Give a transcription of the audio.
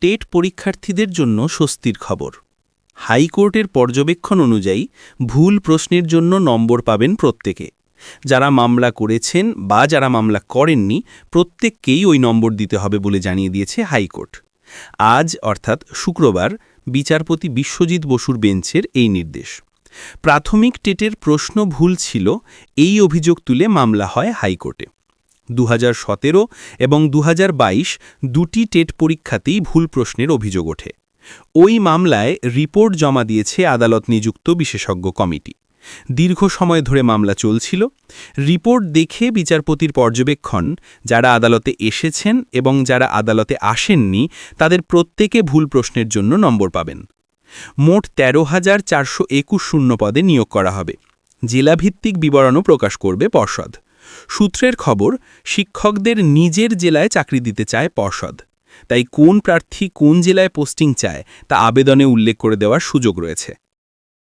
TET পরীক্ষার্থীদের জন্য স্বস্তির খবর। হাইকোর্টের পর্যবেক্ষণ অনুযায়ী ভুল প্রশ্নের জন্য নম্বর পাবেন প্রত্যেকে। যারা মামলা করেছেন বা যারা মামলা করেননি, প্রত্যেককেই ওই নম্বর দিতে হবে বলে জানিয়ে দিয়েছে হাইকোর্ট। আজ, অর্থাৎ শুক্রবার, বিচারপতি বিশ্বজিৎ বসুর বেঞ্চের এই নির্দেশ। প্রাথমিক টেটের প্রশ্ন ভুল ছিল, এই অভিযোগ তুলে মামলা হয় হাইকোর্টে। দু হাজার সতেরো এবং দু হাজার বাইশ দুটি টেট পরীক্ষাতেই ভুল প্রশ্নের অভিযোগ ওঠে। ওই মামলায় রিপোর্ট জমা দিয়েছে আদালত নিযুক্ত বিশেষজ্ঞ কমিটি। দীর্ঘ সময় ধরে মামলা চলছিল। রিপোর্ট দেখে বিচারপতির পর্যবেক্ষণ, যারা আদালতে এসেছেন এবং যারা আদালতে আসেননি, তাদের প্রত্যেকে ভুল প্রশ্নের জন্য নম্বর পাবেন। মোট তেরো হাজার চারশো একুশ শূন্য পদে নিয়োগ করা হবে। জেলাভিত্তিক বিবরণও প্রকাশ করবে পর্ষদ। সূত্রের খবর, শিক্ষকদের নিজের জেলায় চাকরি দিতে চায় পর্ষদ। তাই কোন প্রার্থী কোন জেলায় পোস্টিং চায় তা আবেদনে উল্লেখ করে দেওয়ার সুযোগ রয়েছে।